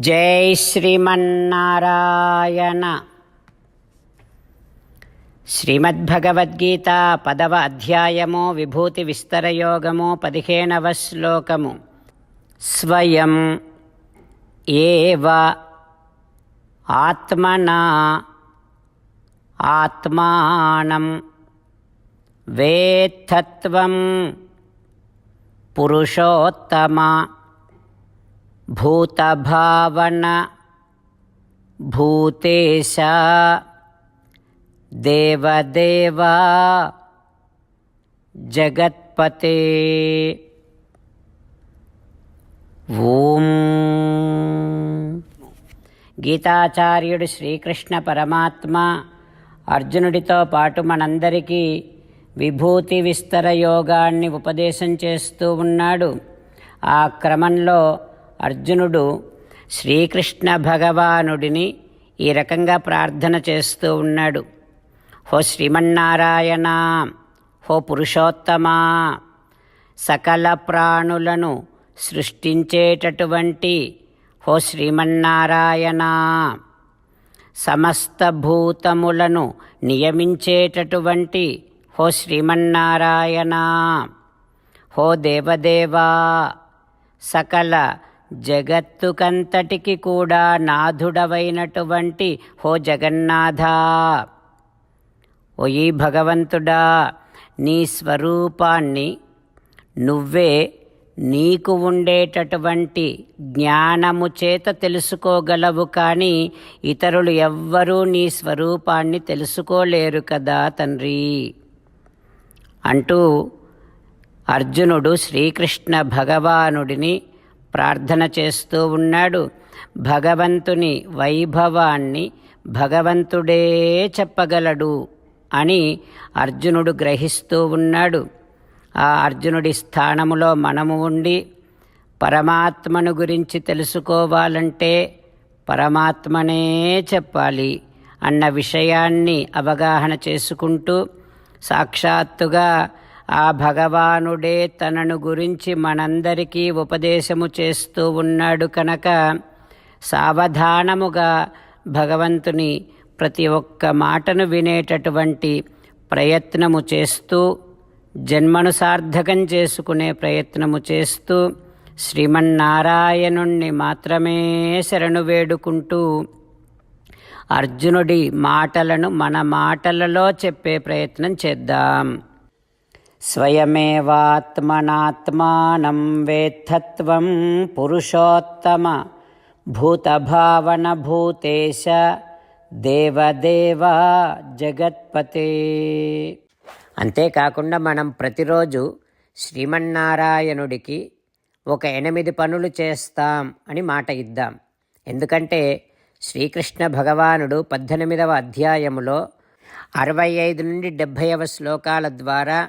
జై శ్రీమన్నారాయణ. శ్రీమద్భగవద్గీత పదవ అధ్యాయము విభూతి విస్తరయోగము పదిహేనవ శ్లోకము. స్వయం ఏవ ఆత్మనా ఆత్మానం వేత్తత్వం పురుషోత్తమ భూతభావన భూతేశ దేవదేవా జగత్పతే ఓం గీతాచార్యుడు శ్రీకృష్ణ పరమాత్మ అర్జునుడితో పాటు మనందరికీ విభూతి విస్తర యోగాన్ని ఉపదేశం చేస్తూ ఉన్నాడు. ఆ క్రమంలో అర్జునుడు శ్రీకృష్ణ భగవానుడిని ఈ రకంగా ప్రార్థన చేస్తూ ఉన్నాడు. హో శ్రీమన్నారాయణ హో పురుషోత్తమా సకల ప్రాణులను సృష్టించేటటువంటి హో శ్రీమన్నారాయణ సమస్త భూతములను నియమించేటటువంటి హో శ్రీమన్నారాయణ హో దేవదేవా సకల జగత్తుకంతటికి కూడా నాథుడవైనటువంటి హో జగన్నాథ. ఓ ఈ భగవంతుడా నీ స్వరూపాన్ని నువ్వే నీకు ఉండేటటువంటి జ్ఞానము చేత తెలుసుకోగలవు కానీ ఇతరులు ఎవ్వరూ నీ స్వరూపాన్ని తెలుసుకోలేరు కదా తండ్రి. అంటూ అర్జునుడు శ్రీకృష్ణ భగవానుడిని ప్రార్థన చేస్తూ ఉన్నాడు. భగవంతుని వైభవాన్ని భగవంతుడే చెప్పగలడు అని అర్జునుడు గ్రహిస్తూ ఉన్నాడు. ఆ అర్జునుడి స్థానములో మనము ఉండి పరమాత్మను గురించి తెలుసుకోవాలంటే పరమాత్మనే చెప్పాలి అన్న విషయాన్ని అవగాహన చేసుకుంటూ సాక్షాత్తుగా ఆ భగవానుడే తనను గురించి మనందరికీ ఉపదేశము చేస్తూ ఉన్నాడు కనుక సావధానముగా భగవంతుని ప్రతి ఒక్క మాటను వినేటటువంటి ప్రయత్నము చేస్తూ జన్మను సార్థకం చేసుకునే ప్రయత్నము చేస్తూ శ్రీమన్నారాయణుణ్ణి మాత్రమే శరణు వేడుకుంటూ అర్జునుడి మాటలను మన మాటలలో చెప్పే ప్రయత్నం చేద్దాం. స్వయమేవాత్మనాత్మానం వేత్తత్వం పురుషోత్తమ భూతభావన భూతేశ దేవదేవ జగత్పతే. అంతేకాకుండా మనం ప్రతిరోజు శ్రీమన్నారాయణుడికి ఒక ఎనిమిది పనులు చేస్తాం అని మాట ఇద్దాం. ఎందుకంటే శ్రీకృష్ణ భగవానుడు పద్దెనిమిదవ అధ్యాయములో అరవై ఐదు నుండి డెబ్భైవ శ్లోకాల ద్వారా